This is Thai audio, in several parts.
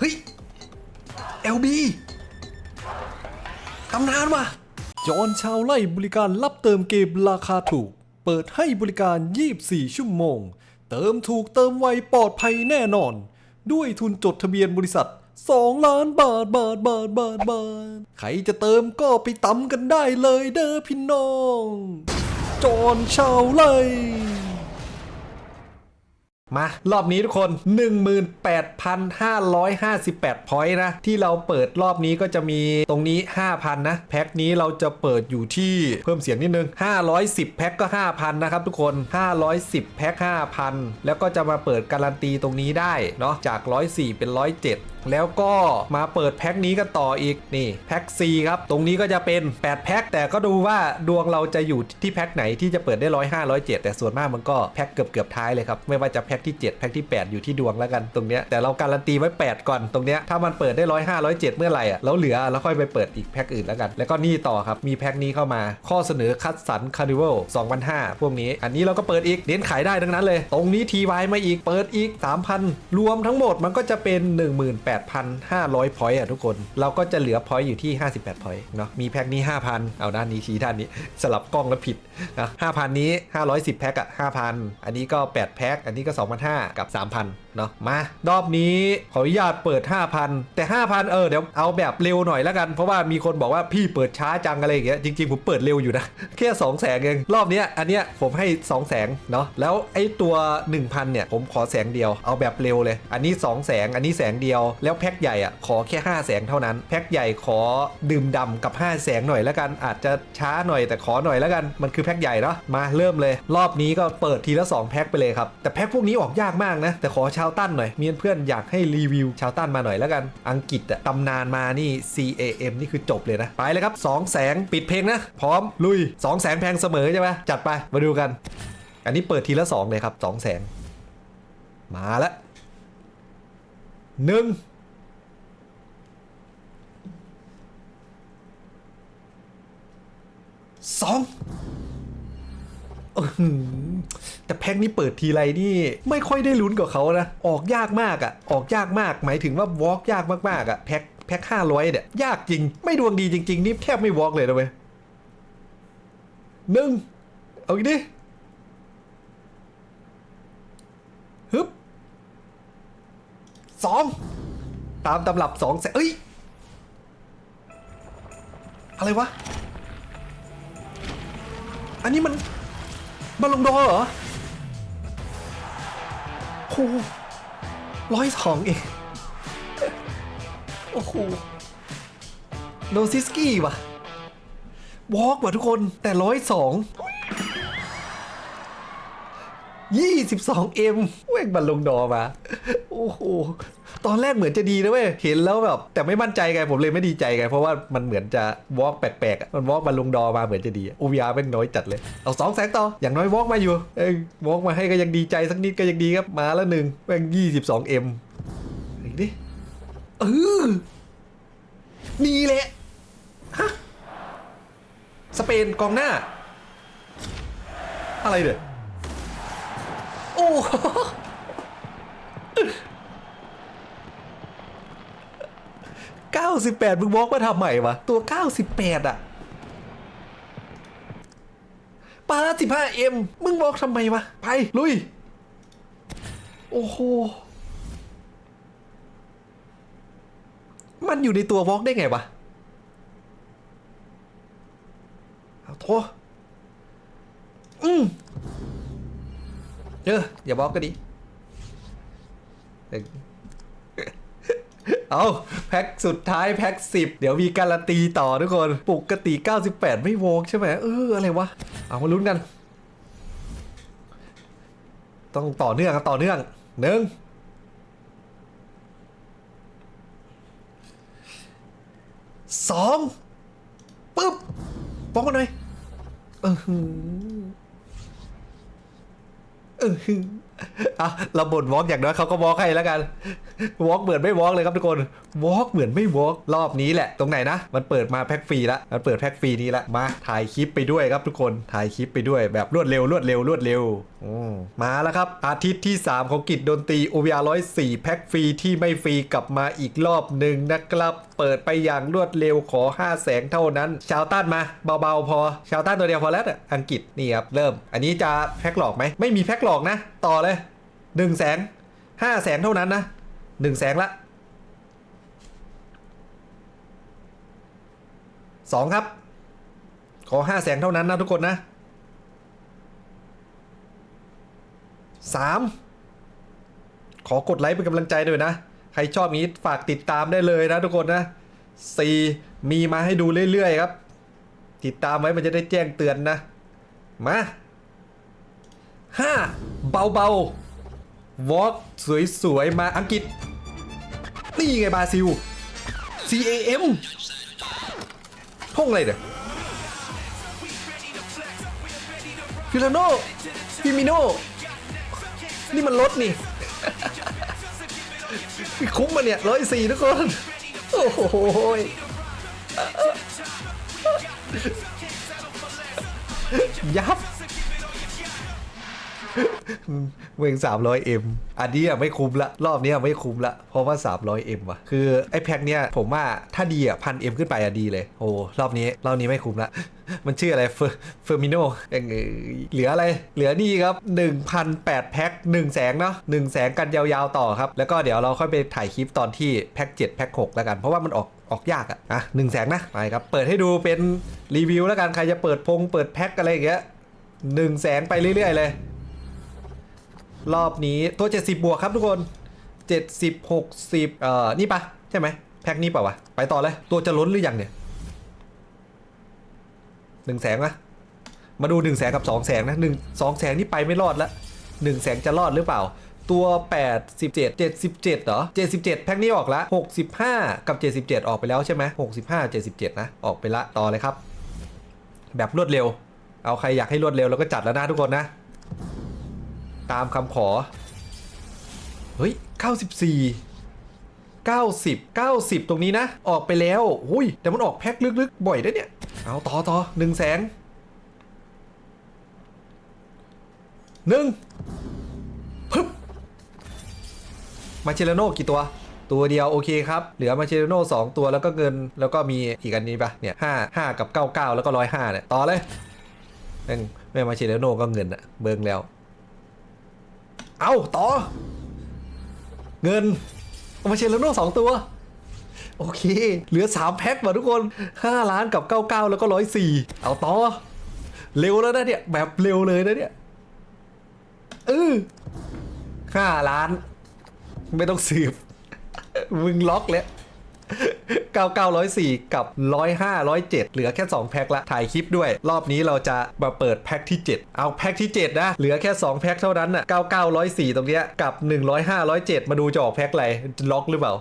เฮ้ย LB ตำนานว่ะจอนชาวไร่บริการรับเติมเกมราคาถูก เปิดให้บริการ 24 ชั่วโมง เติมถูกเติมไวปลอดภัยแน่นอน ด้วยทุนจดทะเบียนบริษัท 2 ล้านบาทบาทบาทบาทบาทใครจะเติมก็ไปตำกันได้เลยเด้อพี่น้อง จอนชาวไร่ มา รอบนี้ทุกคน 18,558 พอยต์นะ ที่เราเปิดรอบนี้ก็จะมีตรงนี้ 5,000 นะ แพ็คนี้เราจะเปิดอยู่ที่เพิ่มเสียงนิดนึง 510 แพ็คก็ 5,000 นะครับทุกคน 510 แพ็ค 5,000 แล้วก็จะมาเปิดการันตีตรงนี้ได้เนาะจาก 104 เป็น 107แล้วก็มาเปิดแพ็คนี้กันต่ออีกนี่แพ็ค C ครับ ตรงนี้ก็จะเป็น 8 แพ็คแต่ก็ดูว่าดวงเราจะอยู่ที่แพ็คไหนที่จะเปิดได้105 107แต่ส่วนมากมันก็แพ็คเกือบเกือบท้ายเลยครับ ไม่ว่าจะแพ็คที่ 7 แพ็คที่ 8 อยู่ที่ดวงแล้วกันตรงเนี้ยแต่เราการันตีไว้ 8 ก่อนตรงเนี้ยถ้ามันเปิดได้105 107เจ็ดเมื่อไหร่อะแล้วเหลือเราค่อยไปเปิดอีกแพ็คอื่นแล้วกัน แล้วก็นี่ต่อครับมีแพ็คนี้เข้ามา ข้อเสนอคัดสรรคาร์นิวัล2005พวกนี้ อันนี้เราก็เปิดอีกเน้นขายได้ทั้งนั้นเลย ตรงนี้ทีวายมาอีกเปิดอีก3,000รวมทั้งหมดมันก็จะเป็น18,500 พอยต์อะทุกคน เราก็จะเหลือพอยต์อยู่ที่ 58 พอยต์เนาะมีแพ็คนี้ 5,000 เอาด้านนี้ชี้ด้านนี้สลับกล้องแล้วผิดนะ5,000 นี้ 510 แพ็คอะ5,000 อันนี้ก็ 8 แพ็คอันนี้ก็ 2,500 กับ 3,000 เนาะมารอบนี้ขออนุญาตเปิด 5,000 แต่ 5,000 เออเดี๋ยวเอาแบบเร็วหน่อยแล้วกัน เพราะว่ามีคนบอกว่าพี่เปิดช้าจังอะไรอย่างเงี้ยจริงๆผมเปิดเร็วอยู่นะแค่2แสงเองรอบนี้อันเนี้ยผมให้ 2 แสงเนาะแล้วไอ้ตัว 1,000 เนี่ยผมขอแสงเดียวเอาแบบเร็วเลย อันนี้ 2 แสงอันนี้แสงเดียวแล้วแพ็คใหญ่อะขอแค่ 5 แสงเท่านั้น แพ็คใหญ่ขอดื่มดำกับ 5 แสงหน่อยแล้วกัน อาจจะช้าหน่อยแต่ขอหน่อยแล้วกัน มันคือแพ็คใหญ่เนาะมาเริ่มเลย รอบนี้ก็เปิดทีละ 2 แพ็คไปเลยครับ แต่แพ็คพวกนี้ออกยากมากนะ แต่ขอชาวตั้นหน่อย มีเพื่อนอยากให้รีวิวชาวตั้นมาหน่อยแล้วกัน อังกฤษอะตำนานมานี่ CAM นี่คือจบเลยนะ ไปเลยครับ 2 แสงปิดเพลงนะ พร้อมลุย 2 แสงแพงเสมอใช่ไหมจัดไปมาดูกัน อันนี้เปิดทีละ 2 เลยครับ2แสงมาแล้วหนึ่ง สองแต่แพ็คนี้เปิดทีไรนี่ไม่ค่อยได้ลุ้นกับเขานะ ออกยากมากอะ่ะ ออกยากมาก หมายถึงว่าวอล์กยากมากๆอะ่ะแพ็คแพ็คห้าร้อยเนี่ย ยากจริง ไม่ดวงดีจริง ๆ นี่แทบไม่วอล์กเลยนะเว้ยหนึ่งเอาอีกดิฮึบสองตามตำรับสองแสนเอ้ย อะไรวะ อันนี้มันบอลลงดอเหรอโหร้อยสองเอง โอ้โหโนซิสกี้ว่ะ วอล์กว่ะทุกคนแต่ร้อยสองยี่สิบสองเอ็มเว้งบัลลงดอมา โอ้โห ตอนแรกเหมือนจะดีนะเว้ย เห็นแล้วแบบ แต่ไม่มั่นใจไงผมเลยไม่ดีใจไง เพราะว่ามันเหมือนจะวอล์กแปลกๆมันวอล์กบัลลงดอมาเหมือนจะดีโอวีอาร์เป็นน้อยจัดเลย เอาสองแสงต่อ อย่างน้อยวอล์กมาอยู่ เอ้ยวอล์กมาให้ก็ยังดีใจสักนิดก็ยังดีครับ มาแล้วหนึ่งแม่งยี่สิบสองเอ็มอีกดิเออนี่แหละฮะสเปนกองหน้า อะไรเด้อโอ้ 98 มึงบล็อกมาทำใหม่วะ ตัว 98 อะปา15 M มึงบล็อกทำไมวะ ไป ลุย โอ้โห มันอยู่ในตัวบล็อกได้ไงวะ เอาโทษอืมเออ อย่าบล็อกก็ดี เอาแพ็คสุดท้ายแพ็ค10 เดี๋ยวมีการันตีต่อทุกคนปกติ 98 ไม่โวกใช่ไหมเอออะไรวะ เอามาลุ้นกัน ต้องต่อเนื่องต่อเนื่องหนึ่งสองปึ๊บป้องกันหน่อยเออหือเออหื อะเราบ่นวอล์กอย่างน้อยเขาก็วอล์กให้แล้วกันวอล์กเหมือนไม่วอล์กเลยครับทุกคนวอล์กเหมือนไม่วอล์กรอบนี้แหละ ตรงไหนนะ มันเปิดมาแพ็กฟรีละมันเปิดแพ็กฟรีนี้ละมาถ่ายคลิปไปด้วยครับทุกคนถ่ายคลิปไปด้วยแบบรวดเร็วรวดเร็วรวดเร็วมมาแล้วครับ อาทิตย์ที่ 3 ของกิจดนตรี OVR 104 แพ็กฟรีที่ไม่ฟรีกลับมาอีกรอบหนึ่งนะครับ เปิดไปอย่างรวดเร็วขอ 5 แสงเท่านั้น ชาวต้านมาเบาๆพอ ชาวต้านตัวเดียวพอแล้วอะอังกฤษนี่ครับเริ่ม อันนี้จะแพ็กหลอกไหมไม่มีแพ็กหลอกนะ ต่อเลย1แสง5แสงเท่านั้นนะ1แสงละสองครับ ขอห้าแสงเท่านั้นนะทุกคนนะสามขอกดไลค์เป็นกำลังใจด้วยนะ ใครชอบนี้ฝากติดตามได้เลยนะทุกคนนะสี่มีมาให้ดูเรื่อยๆครับ ติดตามไว้มันจะได้แจ้งเตือนนะ มาห้าเบาๆวอล์กสวยๆ มาอังกฤษ นี่ไงบราซิล CAM ท่องอะไรเนี่ยฟิลาโนฟิมิโนนี่มันรถนี่ คุ้มมาเนี่ยร้อยสี่ทุกคน โอ้โหยับ เวง300 m อันนี้อะไม่คุ้มละ รอบนี้อะไม่คุ้มละ เพราะว่า 300 m ว่ะ คือไอ้แพ็คเนี้ยผมว่าถ้าดีอะพัน m ขึ้นไปอะดีเลย โอ้รอบนี้รอบนี้ไม่คุ้มละ มันชื่ออะไรเฟอร์เฟอร์มิโนเหลืออะไร เหลือนี่ครับ 1,008 แพ็ค1แสงเนาะ1แสงกันยาวๆต่อครับ แล้วก็เดี๋ยวเราค่อยไปถ่ายคลิปตอนที่แพ็ค7แพ็ค6แล้วกัน เพราะว่ามันออกออกยากอะอะหนึ่งแสงนะไปครับ เปิดให้ดูเป็นรีวิวแล้วกัน ใครจะเปิดพงเปิดแพ็คอะไรอย่างเงี้ยหนึ่งแสงไปเรื่อยๆเลย รอบนี้ตัว 70 บวกครับทุกคน 70 60เอ่อนี่ปะใช่ไหมแพ็คนี้เปล่าวะ ไปต่อเลย ตัวจะล้นหรือยังเนี่ยหนึ่งแสงนะมาดูหนึ่งแสงกับสองแสงนะหนึ่งสองแสงนี่ไปไม่รอดละหนึ่งแสงจะรอดหรือเปล่า ตัว87 77เหรอ77 แพ็คนี้ออกละ65 กับ 77 ออกไปแล้วใช่ไหม65 77 นะ ออกไปละต่อเลยครับ แบบรวดเร็ว เอาใครอยากให้รวดเร็วเราก็จัดแล้วนะทุกคนนะ ตามคำขอ เฮ้ย 94 90 90 ตรงนี้นะ ออกไปแล้วอุ้ย แต่มันออกแพ็คลึกๆ บ่อยด้วยเนี่ย เอาต่อต่อหนึ่งแสงหนึ่งฮึบมาเชลโนกี่ตัว ตัวเดียวโอเคครับ เหลือมาเชลโนสองตัวแล้วก็เงิน แล้วก็มีอีกอันนี้ปะเนี่ยห้าห้ากับเก้าเก้าแล้วก็ร้อยห้าเนี่ย ต่อเลยแม่งแม่มาเชลโนก็เงินอะเบิงแล้ว เอาต่อ เงินเอามาเชลโน่สองตัว โอเค เหลือ 3 แพ็คมาทุกคน 5 ล้านกับ 99 แล้วก็ 104 เอาต่อ เร็วแล้วนะเนี่ย แบบเร็วเลยนะเนี่ยเออห้าล้าน ไม่ต้องสืบ มึงล็อกแล้ว 9904 กับ 105 107 เหลือแค่ 2 แพ็คละถ่ายคลิปด้วย รอบนี้เราจะมาเปิดแพ็คที่ 7 เอาแพ็คที่ 7 นะ เหลือแค่ 2 แพ็คเท่านั้นน่ะ9904 ตรงเนี้ยกับ 105 107 มาดูจะออกแพ็คอะไรล็อกหรือเปล่า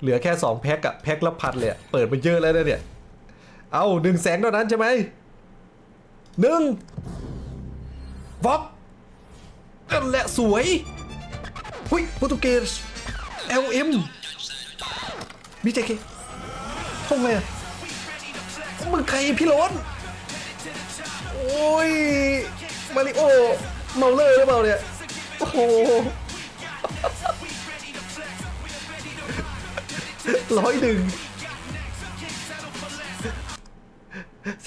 เหลือแค่ 2 แพ็คอะแพ็คละพันเลยเปิดมาเยอะแล้วเนี่ย เอาหนึ่งแสงเท่านั้นใช่ไหมหนึ่งวอกนั่นแหละสวยหุยโปรตุเกส LM มิเจเคท่องไงอะมึงใครพี่โรนโอ้ย มาริโอเมาเลอร์หรือเปล่าเนี่ย โอ้โหร้อยหนึ่ง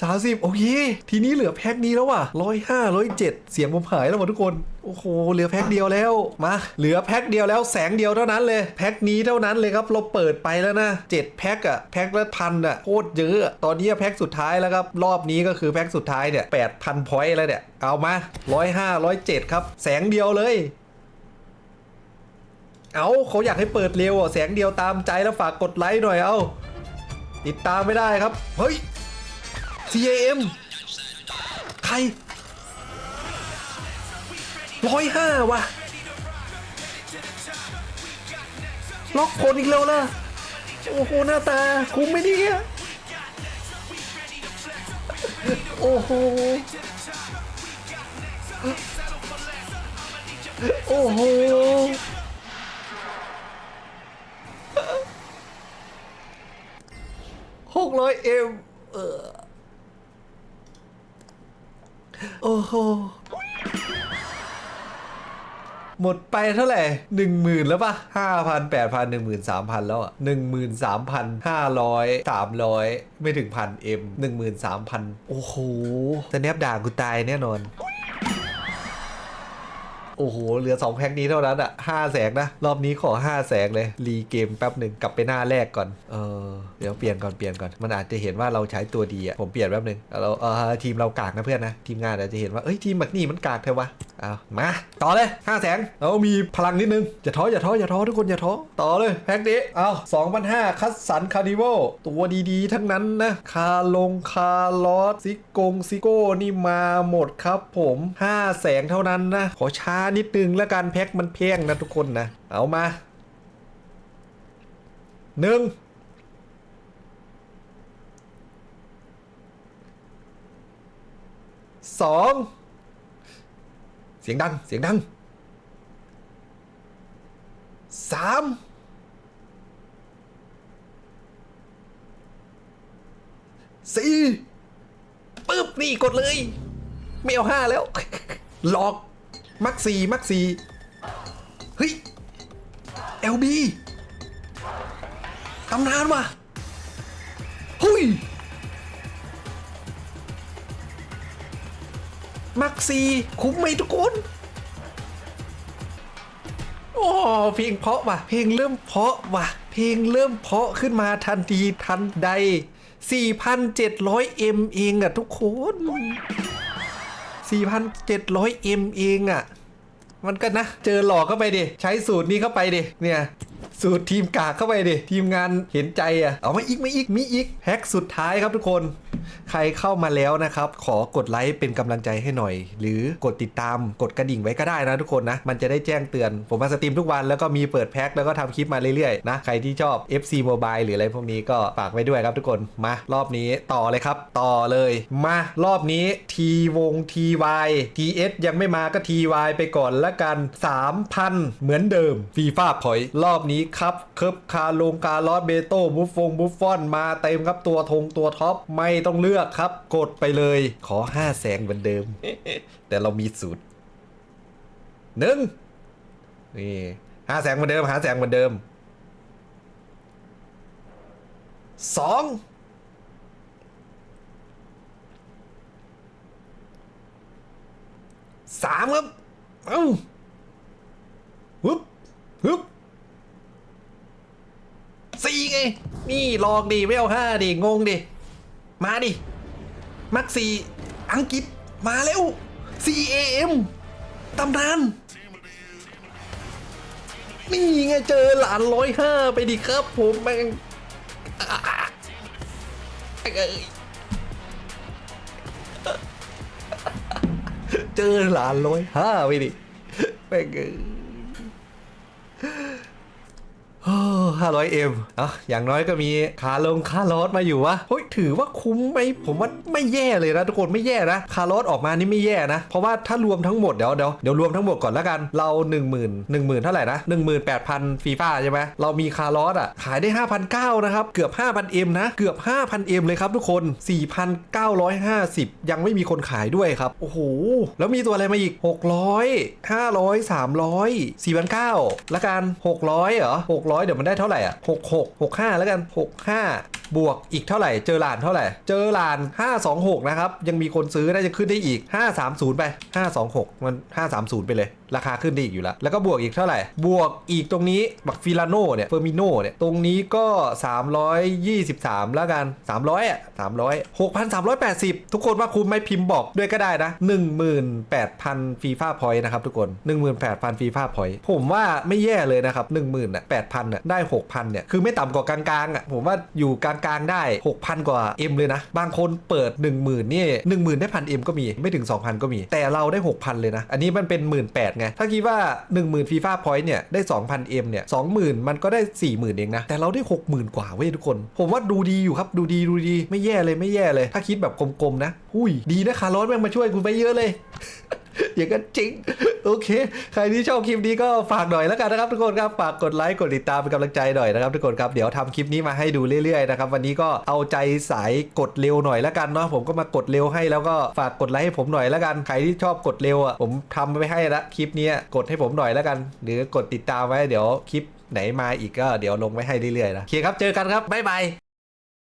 สามสิบโอเค ทีนี้เหลือแพ็คนี้แล้วว่ะร้อยห้าร้อยเจ็ดเสียงผมหายแล้วว่ะทุกคน โอ้โห เหลือแพ็คเดียวแล้ว มา เหลือแพ็คเดียวแล้วแสงเดียวเท่านั้นเลย แพ็คนี้เท่านั้นเลยครับ เราเปิดไปแล้วนะเจ็ดแพ็คอะแพ็คละพันอะโคตรเยอะอะ ตอนนี้แพ็คสุดท้ายแล้วครับ รอบนี้ก็คือแพ็คสุดท้ายเนี่ยแปดพันพอยต์แล้วเนี่ย เอามาร้อยห้าร้อยเจ็ดครับ แสงเดียวเลยเอาเขาอยากให้เปิดเร็วอะแสงเดียวตามใจแล้วฝากกดไลค์หน่อยเอาติดตามไม่ได้ครับ เฮ้ย CAM ใคร ร้อยห้าว่ะ ล็อกคนอีกแล้วล่ะ โอ้โห หน้าตา คุ้มไหมเนี่ย โอ้โห โอ้โหหกร้อยเอ็มเออโอ้โห หมดไปเท่าไหร่หนึ่งหมื่นแล้วปะห้าพันแปดพันหนึ่งหมื่นสามพันแล้วอะหนึ่งหมื่นสามพันห้าร้อยสามร้อยไม่ถึงพันเอ็มหนึ่งหมื่นสามพันโอ้โหแต่แนบด่ากูตายแน่นอน อ้โห เหลือ 2 แพ็คนี้เท่านั้นอะห้าแสนนะ รอบนี้ขอ 5 แสนเลย รีเกมแป๊บหนึ่งกลับไปหน้าแรกก่อน เออ เดี๋ยวเปลี่ยนก่อนเปลี่ยนก่อน มันอาจจะเห็นว่าเราใช้ตัวดีอะผมเปลี่ยนแป๊บหนึ่งเราเออทีมเรากากนะเพื่อนนะ ทีมงานอาจจะเห็นว่าเอ้ยทีมแบบนี้มันกากเทวะเอามาต่อเลย5แสนเรามีพลังนิดนึงอย่าท้ออย่าท้ออย่าท้อทุกคนอย่าท้อต่อเลยแพ็คนี้เอา2,500คัสสันคาร์นิวัลตัวดีๆ ทั้งนั้นนะคาลงคาลอสซิกงซิโก้นี่มาหมดครับผม5แสนเท่านั้นนะขอช้านิดนึงแล้วกันแพ็คมันแพงนะทุกคนนะ เอามาหนึ่งสองเสียงดัง เสียงดังสามสี่ปึ๊บ นี่กดเลย ไม่เอาห้าแล้ว หลอก มักสี่มักสี่เฮ้ย LB ตำนานว่ะหุยมักซีคุ้มไหมทุกคนโอ้เพลงเพาะว่ะ เพลงเริ่มเพาะว่ะ เพลงเริ่มเพาะขึ้นมาทันทีทันใด 4,700M เองอะทุกคน 4,700M เองอะมันก็นะ เจอหลอกเข้าไปดิ ใช้สูตรนี้เข้าไปดิ เนี่ย สูตรทีมกากเข้าไปดิ ทีมงานเห็นใจอะ เอามาอีกไม่อีก มีอีก แฮกสุดท้ายครับทุกคน ใครเข้ามาแล้วนะครับ ขอกดไลค์เป็นกำลังใจให้หน่อย หรือกดติดตามกดกระดิ่งไว้ก็ได้นะทุกคนนะ มันจะได้แจ้งเตือน ผมมาสตรีมทุกวันแล้วก็มีเปิดแพ็คแล้วก็ทำคลิปมาเรื่อยๆนะ ใครที่ชอบ FC Mobile หรืออะไรพวกนี้ก็ฝากไว้ด้วยครับทุกคนมารอบนี้ต่อเลยครับ ต่อเลย มารอบนี้ทีวง TY TS ยังไม่มาก็ TY ไปก่อนละกัน 3,000 เหมือนเดิมฟีฟ่าพอยรอบนี้ครับเคิร์ฟคาลงคาร์ลอสเบโต้บุฟฟงบุฟฟอนมาเต็มครับตัวธงตัวท็อปไม่ต้องเลือกือกครับ กดไปเลย ขอ5แสงเหมือนเดิม แต่เรามีสูตรหนึ่งนี่ห้าแสงเหมือนเดิมหาแสงเหมือนเดิมสองสามครับ เอ้าฮึบฮึบสี่ไง นี่ลองดิไม่เอาห้าดิ งงดิ มาดิ มักซีอังกฤษมาแล้ว CAM ตำนาน นี่ไงเจอหลานร้อยห้าไปดิครับผมแม่งเจอหลานร้อยห้าไปดิแม่งเอ้ย ห้าร้อยเอ็มอะอย่างน้อยก็มีคาลงค่าร์ลอสมาอยู่วะเฮ้ยถือว่าคุ้มไหมผมว่าไม่แย่เลยนะทุกคนไม่แย่นะคาร์ลอออกมานี่ไม่แย่นะ เพราะว่าถ้ารวมทั้งหมดเดี๋ยวเดี๋ยวเดี๋ยวรวมทั้งหมดก่อนละกันเรา 1 0 0 0 0 1 0,000 เท่าไหร่นะ 18,000ฟีฟ่าใช่ไหมเรามีคาร์ลอสอะขายได้ 5,900นะครับเกือบ 5,000 M นะ เกือบ 5,000 M เลยครับทุกคน 4,950 ยังไม่มีคนขายด้วยครับโอ้โหแล้วมีตัวอะไรมาอีก 600 500 300 4,900ละกัน600เหรอ600เดี๋ยวมันได้เท่าไหร่อะ66 65 แล้วกัน 65 บวกอีกเท่าไหร่ เจอหลานเท่าไหร่ เจอหลาน 526 นะครับ ยังมีคนซื้อน่าจะขึ้นได้อีก 530 ไป 526 มัน 530 ไปเลย ราคาขึ้นได้อีกอยู่แล้ว แล้วก็บวกอีกเท่าไหร่ บวกอีกตรงนี้ บักฟิลาโนเนี่ย เฟอร์มิโนเนี่ย ตรงนี้ก็ 323 แล้วกัน 300 อะ 300 6,380 ทุกคนว่าคุ้มไหมพิมพ์บอกด้วยก็ได้นะ 18,000ฟีฟ่าพอยต์นะครับทุกคน 18,000ฟีฟ่าพอยต์ผมว่าไม่แย่เลยนะครับ10,000อะ8,000อะได้6,000เนี่ยคือไม่ต่ำกว่ากลางๆอะผมว่าอยู่กลางๆได้6,000กว่า M เลยนะ บางคนเปิด 10,000นี่10,000ได้พัน M ก็มีไม่ถึง 2,000 ก็มี แต่เราได้ 6,000 เลยนะ อันนี้มันเป็น 18,000ไง ถ้าคิดว่า 10,000ฟีฟ่าพอยต์เนี่ยได้ 2,000 M เนี่ย20,000มันก็ได้ 40,000 เองนะ แต่เราได้ 60,000 กว่าเว้ยทุกคน ผมว่าดูดีอยู่ครับดูดีดูดีไม่แย่เลยไม่แย่เลย ถ้าคิดแบบกลมๆนะหุยดีนะคาร์ลอสแม่งมาช่วยกูไปเยอะเลย อย่างนั้นจริง โอเค ใครที่ชอบคลิปนี้ก็ฝากหน่อยแล้วกันนะครับทุกคนครับ ฝากกดไลค์ กดติดตามเป็นกำลังใจหน่อยนะครับทุกคนครับ เดี๋ยวทำคลิปนี้มาให้ดูเรื่อยๆนะครับ วันนี้ก็เอาใจสายกดเร็วหน่อยแล้วกันเนาะ ผมก็มากดเร็วให้แล้วก็ฝากกดไลค์ให้ผมหน่อยแล้วกัน ใครที่ชอบกดเร็วอะ ผมทำไว้ให้ละคลิปนี้กดให้ผมหน่อยแล้วกัน หรือกดติดตามไว้ เดี๋ยวคลิปไหนมาอีกก็เดี๋ยวลงไว้ให้เรื่อยๆนะโอเคครับ เจอกันครับบ๊ายบาย